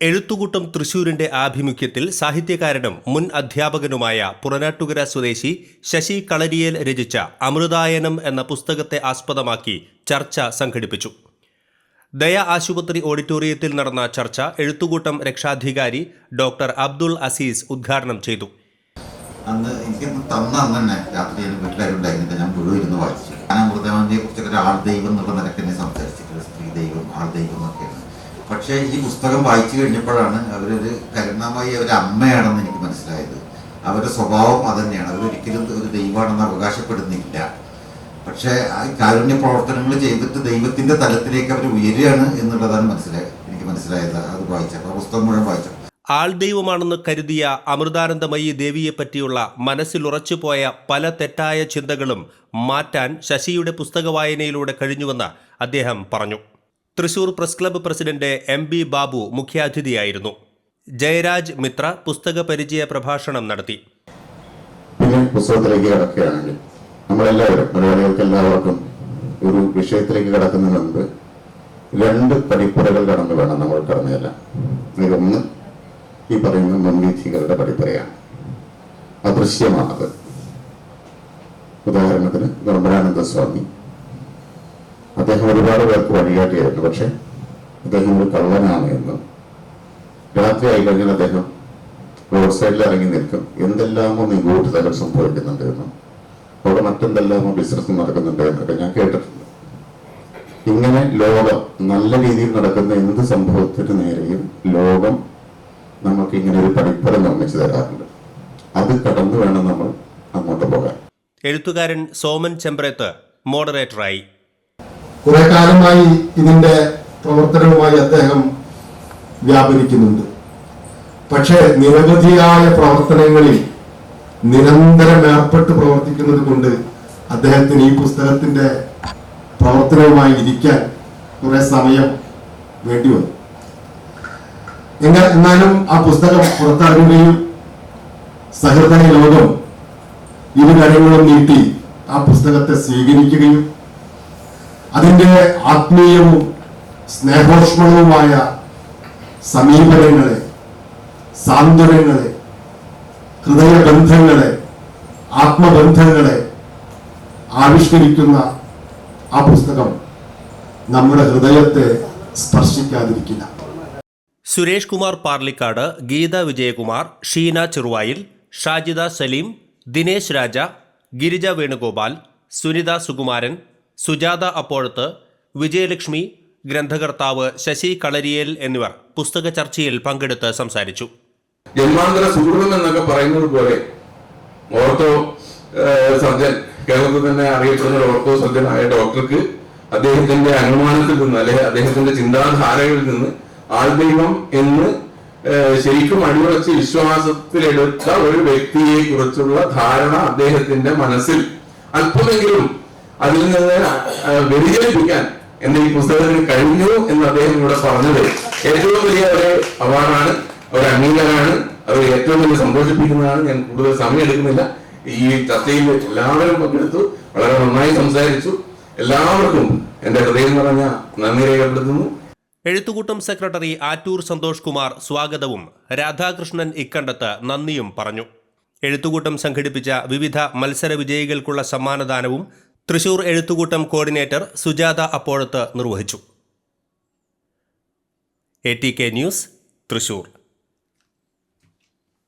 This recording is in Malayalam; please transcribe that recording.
എഴുത്തുകൂട്ടം തൃശൂരിന്റെ ആഭിമുഖ്യത്തിൽ സാഹിത്യകാരനും മുൻ അധ്യാപകനുമായ പുറനാട്ടുകര സ്വദേശി ശശി കളരിയേൽ രചിച്ച അമൃതായനം എന്ന പുസ്തകത്തെ ആസ്പദമാക്കി ചർച്ച സംഘടിപ്പിച്ചു. ദയ ആശുപത്രി ഓഡിറ്റോറിയത്തിൽ നടന്ന ചർച്ച എഴുത്തുകൂട്ടം രക്ഷാധികാരി ഡോക്ടർ അബ്ദുൾ അസീസ് ഉദ്ഘാടനം ചെയ്തു. അന്ന് എനിക്ക് തന്ന അന്ന് തന്നെ രാത്രി വീട്ടിലാരും ഞാൻ മുഴുവൻ ഇരുന്ന് വായിച്ചു. ഞാൻ അമൃതാനന്ദയെ കുറിച്ചൊക്കെ ആൾ ദൈവം എന്നുള്ള നിലയ്ക്ക് തന്നെ സംസാരിച്ചിട്ടുള്ളത് സ്ത്രീ ദൈവം ആൾ ദൈവം പക്ഷേ ഈ പുസ്തകം വായിച്ചു കഴിഞ്ഞപ്പോഴാണ് അവരൊരു കരുണാമായി ഒരു അമ്മയാണെന്ന് എനിക്ക് മനസ്സിലായത്. അവരുടെ സ്വഭാവം അത് തന്നെയാണ് അവരൊരിക്കലും ഒരു ദൈവമാണെന്ന് അവകാശപ്പെടുന്നില്ല. പക്ഷേ ആ കാരുണ്യ പ്രവർത്തനങ്ങൾ ചെയ്തിട്ട് ദൈവത്തിന്റെ തലത്തിലേക്ക് അവർ ഉയരുകയാണ് എന്നുള്ളതാണ് മനസ്സിലായത് എനിക്ക് മനസ്സിലായത്. അത് വായിച്ചപ്പോൾ പുസ്തകം മുഴുവൻ വായിച്ചു. ആൾ ദൈവമാണെന്ന് കരുതിയ അമൃതാനന്ദമയി ദേവിയെ പറ്റിയുള്ള മനസ്സിലുറച്ചുപോയ പല തെറ്റായ ചിന്തകളും മാറ്റാൻ ശശിയുടെ പുസ്തക വായനയിലൂടെ കഴിഞ്ഞുവെന്ന് അദ്ദേഹം പറഞ്ഞു. Thrissur press club president M B Babu മുഖ്യാതിഥിയായിരുന്നു. Jayaraj Mithra പുസ്തക പരിചയ പ്രഭാഷണം നടത്തി. പുസ്തകത്തിലേക്ക് കടക്കുകയാണെങ്കിൽ നമ്മളെല്ലാവരും മലയാളികൾക്ക് എല്ലാവർക്കും ഒരു വിഷയത്തിലേക്ക് കടക്കുന്നതിന് മുൻപ് രണ്ട് പടിപ്പുറകൾ കടന്നു വേണം നമ്മൾ കടന്നു ചെല്ലാൻ അതിലൊന്ന് ഈ പറയുന്ന മുൻവിധികളുടെ പടിപ്പുറയാണ്. അദൃശ്യമാണത്. ഉദാഹരണത്തിന് നിർമ്മലാനന്ദ സ്വാമി അദ്ദേഹം ഒരുപാട് പേർക്ക് വഴികാട്ടിയായിരുന്നു. പക്ഷെ അദ്ദേഹം ഒരു കള്ളനാണ് എന്ന്. രാത്രി ആയി കഴിഞ്ഞാൽ അദ്ദേഹം റോഡ് സൈഡിൽ ഇറങ്ങി നിൽക്കും. എന്തെല്ലാമോ നിഗൂഢതകൾ സംഭവിക്കുന്നുണ്ട് എന്നും. അവിടെ മറ്റെന്തെല്ലാമോ ബിസിനസ് നടക്കുന്നുണ്ട് എന്നൊക്കെ ഞാൻ കേട്ടിട്ടുണ്ട്. ഇങ്ങനെ ലോകം നല്ല രീതിയിൽ നടക്കുന്ന എന്ത് സംഭവത്തിന് നേരെയും ലോകം നമുക്ക് ഇങ്ങനെ ഒരു പഠിപ്പടം നിർമ്മിച്ചു തരാറുണ്ട്. അത് കടന്നു വേണം നമ്മൾ അങ്ങോട്ട് പോകാൻ. എഴുത്തുകാരൻ സോമൻ ചെമ്പ്രത്ത് മോഡറേറ്ററായി കുറെ കാലമായി ഇതിന്റെ പ്രവർത്തനവുമായി അദ്ദേഹം വ്യാപരിക്കുന്നുണ്ട്. പക്ഷേ നിരവധിയായ പ്രവർത്തനങ്ങളിൽ നിരന്തരം ഏർപ്പെട്ട് പ്രവർത്തിക്കുന്നത് കൊണ്ട് അദ്ദേഹത്തിന് ഈ പുസ്തകത്തിന്റെ പ്രവർത്തനവുമായി ഇരിക്കാൻ കുറെ സമയം വേണ്ടി വന്നു. എങ്ങനെ എന്നാലും ആ പുസ്തകം പുറത്തിറങ്ങുകയും സഹൃദയ ലോകം ഇരു കരങ്ങളും നീട്ടി ആ പുസ്തകത്തെ സ്വീകരിക്കുകയും അതിന്റെ ആത്മീയവും സ്നേഹോഷ്മളവുമായ സമീപനങ്ങളെ സാന്ത്വനങ്ങളെ ഹൃദയബന്ധങ്ങളെ ആത്മബന്ധങ്ങളെ ആവിഷ്കരിക്കുന്ന ആ പുസ്തകം നമ്മുടെ ഹൃദയത്തെ സ്പർശിക്കാതിരിക്കില്ല. സുരേഷ് കുമാർ പാർലിക്കാട് ഗീത വിജയകുമാർ ഷീന ചെറുവായിൽ ഷാജിദ സലീം ദിനേശ് രാജ ഗിരിജ വേണുഗോപാൽ സുനിത സുകുമാരൻ സുജാത അപ്പോഴത്ത് വിജയലക്ഷ്മി ഗ്രന്ഥകർത്താവ് ശശി കളരിയേൽ എന്നിവർ പുസ്തക ചർച്ചയിൽ പങ്കെടുത്ത് സംസാരിച്ചു. ജന്മാന്തര സുഹൃതം എന്നൊക്കെ പറയുന്നത് പോലെ ഓർത്തോ സർജൻ കേരളത്തിൽ തന്നെ അറിയപ്പെടുന്ന ഒരു ഓർത്തോ സർജനായ ഡോക്ടർക്ക് അദ്ദേഹത്തിന്റെ അനുമാനത്തിൽ നിന്ന് അല്ലെങ്കിൽ അദ്ദേഹത്തിന്റെ ചിന്താധാരകളിൽ നിന്ന് ആൾദൈവം എന്ന് ശരിക്കും അടിയുറച്ച് വിശ്വാസത്തിലെടുത്ത ഒരു വ്യക്തിയെ കുറിച്ചുള്ള ധാരണ അദ്ദേഹത്തിന്റെ മനസ്സിൽ അല്പമെങ്കിലും അതിൽ നിന്ന് വ്യതിചലിപ്പിക്കാൻ എന്റെ ഈ പുസ്തകത്തിന് കഴിഞ്ഞു എന്ന് അദ്ദേഹം ഇവിടെ പറഞ്ഞത് ഏറ്റവും വലിയ ഒരു അവാർഡാണ് ഒരു അംഗീകാരമാണ് അത് ഏറ്റവും വലിയ സന്തോഷിപ്പിക്കുന്നതാണ്. ഞാൻ കൂടുതൽ സമയം എടുക്കുന്നില്ല. ഈ ചർച്ചയിൽ എല്ലാവരും പങ്കെടുത്തു വളരെ നന്നായി സംസാരിച്ചു. എല്ലാവർക്കും എന്റെ ഹൃദയം നിറഞ്ഞ നന്ദി രേഖപ്പെടുത്തുന്നു. എഴുത്തുകൂട്ടം സെക്രട്ടറി ആറ്റൂർ സന്തോഷ് കുമാർ സ്വാഗതവും. രാധാകൃഷ്ണൻ ഇക്കണ്ടത്ത് നന്ദിയും പറഞ്ഞു. എഴുത്തുകൂട്ടം സംഘടിപ്പിച്ച വിവിധ മത്സര വിജയികൾക്കുള്ള സമ്മാനദാനവും തൃശൂർ എഴുത്തുകൂട്ടം കോർഡിനേറ്റർ സുജാത അപ്പോഴത്ത് നിർവഹിച്ചു. A T K news Thrissur.